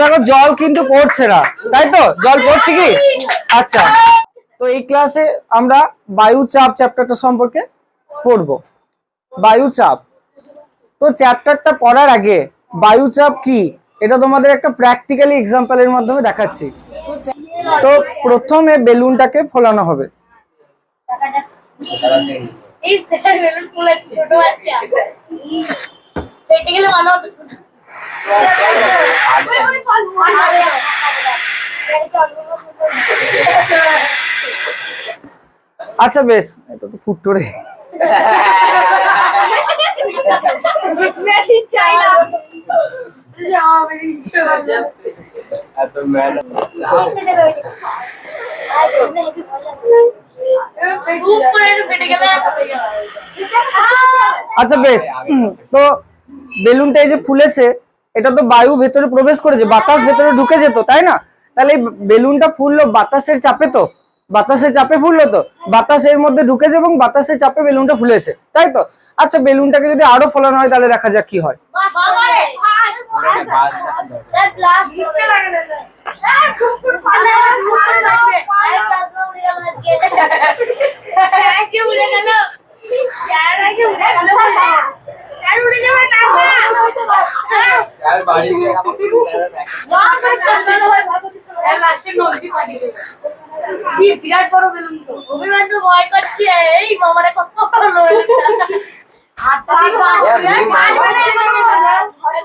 দেখো, জল কিন্তু পড়ছে না। তাই তো? জল পড়ছে কি? আচ্ছা। তো এই ক্লাসে আমরা বায়ু চাপ চ্যাপ্টারটা সম্পর্কে পড়ব। বায়ু চাপ। তো চ্যাপ্টারটা পড়ার আগে বায়ু চাপ কি? এটা তোমাদের একটা প্র্যাকটিক্যালি এক্সাম্পলের মাধ্যমে দেখাচ্ছি। তো প্রথমে বেলুনটাকে ফোলানো হবে। পেটে গেলে ভালো আচ্ছা বেশ। এটা তো ফুটতো রে চাই না খুব করে পেটে গেলে আচ্ছা বেশ তো বেলুনটা এই যে ফুলেছে এটা তো বায়ু ভেতরে প্রবেশ করেছে বাতাস ভেতরে ঢুকে যেত তাই না তাহলে এই বেলুনটা ফুললো বাতাসের চাপে তো বাতাসের চাপে ফুললো তো বাতাসের মধ্যে ঢুকেছে এবং বাতাসের চাপে বেলুনটা ফুলেছে তাই তো আচ্ছা বেলুনটাকে যদি আরও ফলানো হয় তাহলে দেখা যাক কি হয় বিরাট বড় বেলুন তো অভিমান তো ভয় করছে এই মামারে কত ভালো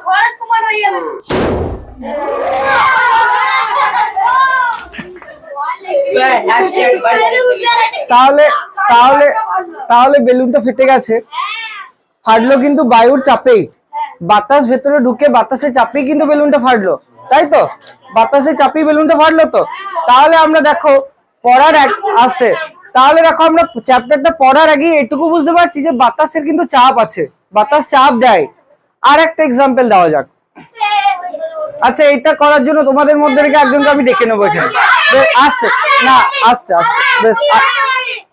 ঘরের সমান হয়ে তাহলে তাহলে তাহলে বেলুনটা ফেটে গেছে ফাটলো কিন্তু বায়ুর চাপেই বাতাস ভেতরে ঢুকে বাতাসের চাপেই কিন্তু বেলুনটা ফাটলো। তাই তো? বাতাসের চাপেই বেলুনটা ফাটলো তো? তাহলে আমরা দেখো, পড়ার আসতে তাহলে দেখো আমরা চ্যাপ্টারটা পড়ার আগে এটুকু বুঝতে পারছি যে বাতাসের কিন্তু চাপ আছে। বাতাস চাপ দেয়। আর একটা এক্সাম্পল দেওয়া যাক। আচ্ছা এটা করার জন্য তোমাদের মধ্যে থেকে একজনকে আমি ডেকে নেব এখানে। আস্তে। না, আস্তে আস্তে। বেশ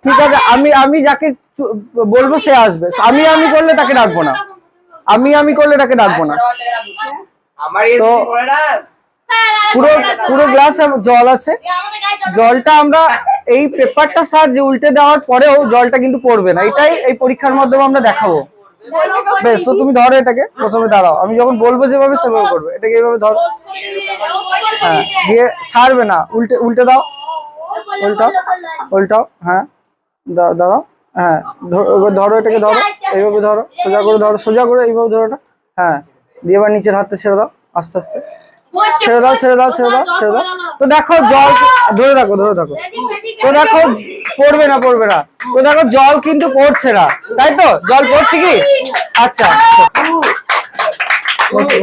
ঠিক আছে, আমি আমি যাকে বলব সে আসবে। আমি আমি করলে তাকে ডাকবো না। আমি আমি করলে তাকে ডাকবো না। আমার তো- পুরো পুরো গ্লাস জল আছে। জলটা আমরা এই পেপারটা সাহায্যে উল্টে দেওয়ার পরেও জলটা কিন্তু পড়বে না। এটাই এই পরীক্ষার মাধ্যমে আমরা দেখাবো। বেশ তো তুমি ধরো এটাকে প্রথমে দাঁড়াও। আমি যখন বলব যেভাবে সেভাবে করবে। এটাকে এইভাবে ধরো। হ্যাঁ দিয়ে ছাড়বে না। উল্টে উল্টে দাও। উল্টাও উল্টাও হ্যাঁ দাঁড়াও। হ্যাঁ ধরো এটাকে ধরো, এইভাবে ধরো, সোজা করে ধরো, সোজা করে এইভাবে ধরো এটা। হ্যাঁ দিয়ে এবার নিচের হাতে ছেড়ে দাও, আস্তে আস্তে। ছেড়ে দাও ছেড়ে দাও ছেড়ে দাও ছেড়ে দাও। তো দেখো জল ধরে থাকো ধরে থাকো তো দেখো পড়বে না পড়বে না। তো দেখো জল কিন্তু পড়ছে না। তাই তো? জল পড়ছে কি? আচ্ছা বসো।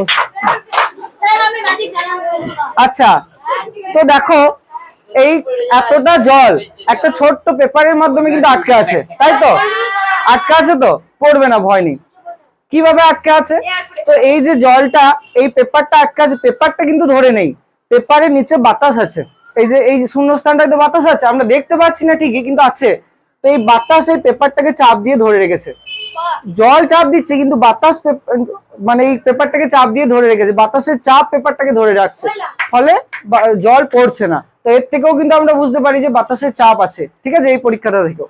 আচ্ছা তো দেখো এই এতটা জল একটা ছোট্ট পেপারের মাধ্যমে কিন্তু আটকে আছে, তাই তো? আটকে আছে তো? পড়বে না, ভয় নেই। কীভাবে আটকে আছে? তো এই যে জলটা, এই পেপারটা আটকে আছে, পেপারটা কিন্তু ধরে নেই। পেপারের নিচে বাতাস আছে। এই যে এই যে শূন্যস্থানটায় তো বাতাস আছে, আমরা দেখতে পাচ্ছি না ঠিকই, কিন্তু আছে। তো এই বাতাস এই পেপারটাকে চাপ দিয়ে ধরে রেখেছে। জল চাপ দিচ্ছে, কিন্তু বাতাস মানে এই পেপারটাকে চাপ দিয়ে ধরে রেখেছে। বাতাসের চাপ পেপারটাকে ধরে রাখছে। ফলে জল পড়ছে না। তো এর থেকেও কিন্তু আমরা বুঝতে পারি যে বাতাসের চাপ আছে। ঠিক আছে? এই পরীক্ষাটা থেকেও